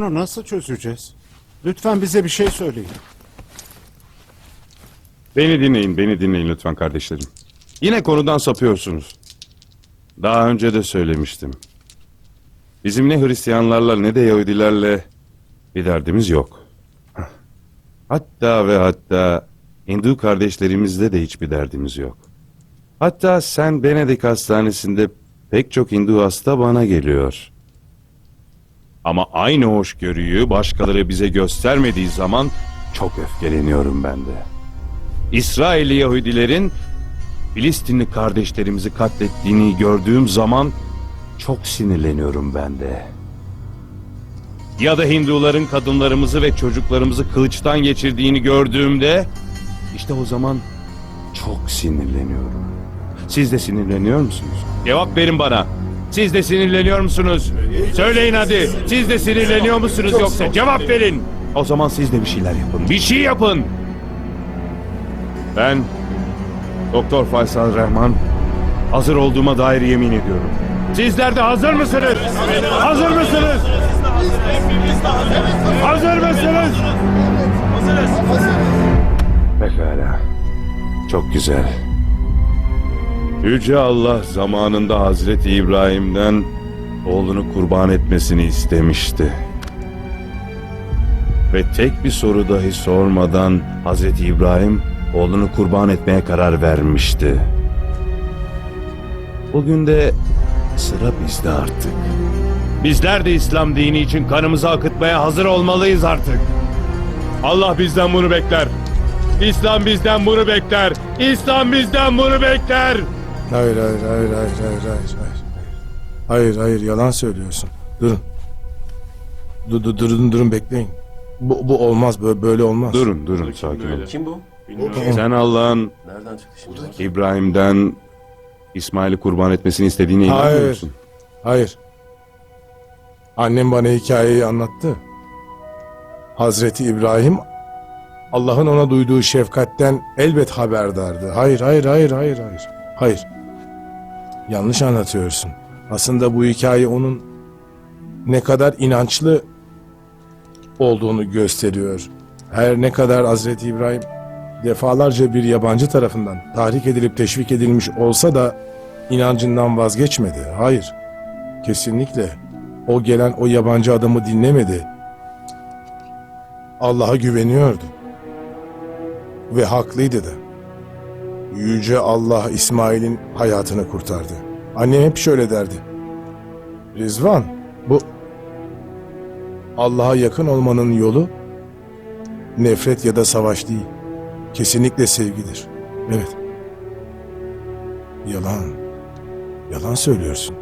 Bunu nasıl çözeceğiz? Lütfen bize bir şey söyleyin. Beni dinleyin, beni dinleyin lütfen kardeşlerim. Yine konudan sapıyorsunuz. Daha önce de söylemiştim. Bizim ne Hristiyanlarla ne de Yahudilerle bir derdimiz yok. Hatta ve hatta Hindu kardeşlerimizle de hiçbir derdimiz yok. Hatta sen Benedik Hastanesi'nde pek çok Hindu hasta bana geliyor. Ama aynı hoşgörüyü başkaları bize göstermediği zaman çok öfkeleniyorum ben de. İsrailli Yahudilerin Filistinli kardeşlerimizi katlettiğini gördüğüm zaman çok sinirleniyorum ben de. Ya da Hinduların kadınlarımızı ve çocuklarımızı kılıçtan geçirdiğini gördüğümde işte o zaman çok sinirleniyorum. Siz de sinirleniyor musunuz? Cevap verin bana. Siz de sinirleniyor musunuz? Söyleyin hadi. Siz de sinirleniyor musunuz yoksa? Cevap verin. O zaman siz de bir şeyler yapın. Bir şey yapın. Ben Doktor Faysal Rahman hazır olduğuma dair yemin ediyorum. Sizler de hazır mısınız? Hazır mısınız? Hazır mısınız? Pekala. Çok güzel. Yüce Allah zamanında Hazreti İbrahim'den oğlunu kurban etmesini istemişti. Ve tek bir soru dahi sormadan Hazreti İbrahim oğlunu kurban etmeye karar vermişti. Bugün de sıra bizde artık. Bizler de İslam dini için kanımızı akıtmaya hazır olmalıyız artık. Allah bizden bunu bekler. İslam bizden bunu bekler. İslam bizden bunu bekler. Hayır hayır hayır hayır hayır hayır hayır. Hayır hayır yalan söylüyorsun. Durun. Dur, dur, durun durun bekleyin. Bu, bu olmaz böyle, böyle olmaz. Durun durun sakin olun. Kim bu? Sen Allah'ın Nereden çıktı şimdi? İbrahim'den İsmail'i kurban etmesini istediğine inanmıyor Hayır. musun? Hayır. Annem bana hikayeyi anlattı. Hazreti İbrahim Allah'ın ona duyduğu şefkatten elbet haberdardı. Hayır hayır hayır hayır hayır. Hayır. Yanlış anlatıyorsun. Aslında bu hikaye onun ne kadar inançlı olduğunu gösteriyor. Her ne kadar Hazreti İbrahim defalarca bir yabancı tarafından tahrik edilip teşvik edilmiş olsa da inancından vazgeçmedi. Hayır. Kesinlikle. O gelen o yabancı adamı dinlemedi. Allah'a güveniyordu. Ve haklıydı da. Yüce Allah İsmail'in hayatını kurtardı. Annem hep şöyle derdi. Rizvan, bu Allah'a yakın olmanın yolu nefret ya da savaş değil. Kesinlikle sevgidir. Evet. Yalan. Yalan söylüyorsun.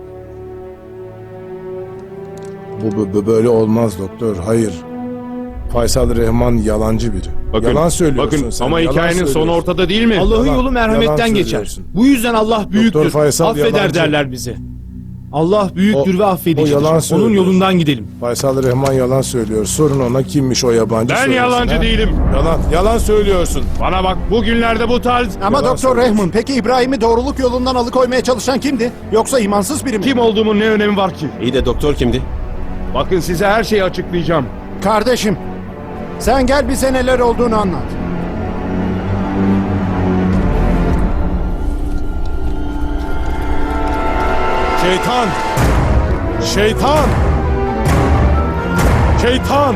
Bu, bu- böyle olmaz doktor. Hayır. Faysal Rehman yalancı biri. Bakın, yalan söylüyorsun bakın sen. ama yalan hikayenin sonu ortada değil mi? Allah'ın Yalan- yolu merhametten yalan geçer. söylüyorsun. Bu yüzden Allah büyüktür. Faysal Affeder yalancı. derler bize. Allah büyüktür O- ve o affedicidir. yalan Onun söylüyor. yolundan gidelim. Faysal Rehman yalan söylüyor. Sorun ona kimmiş o yabancı Ben söylesin, yalancı ha? değilim. Yalan, yalan söylüyorsun. Bana bak bugünlerde bu tarz Ama Yalan Doktor söylüyorsun. Rehman peki İbrahim'i doğruluk yolundan alıkoymaya çalışan kimdi? Yoksa imansız biri mi? kim olduğumun ne önemi var ki? İyi de doktor kimdi? Bakın size her şeyi açıklayacağım. Kardeşim, sen gel bize neler olduğunu anlat. Şeytan! Şeytan! Şeytan!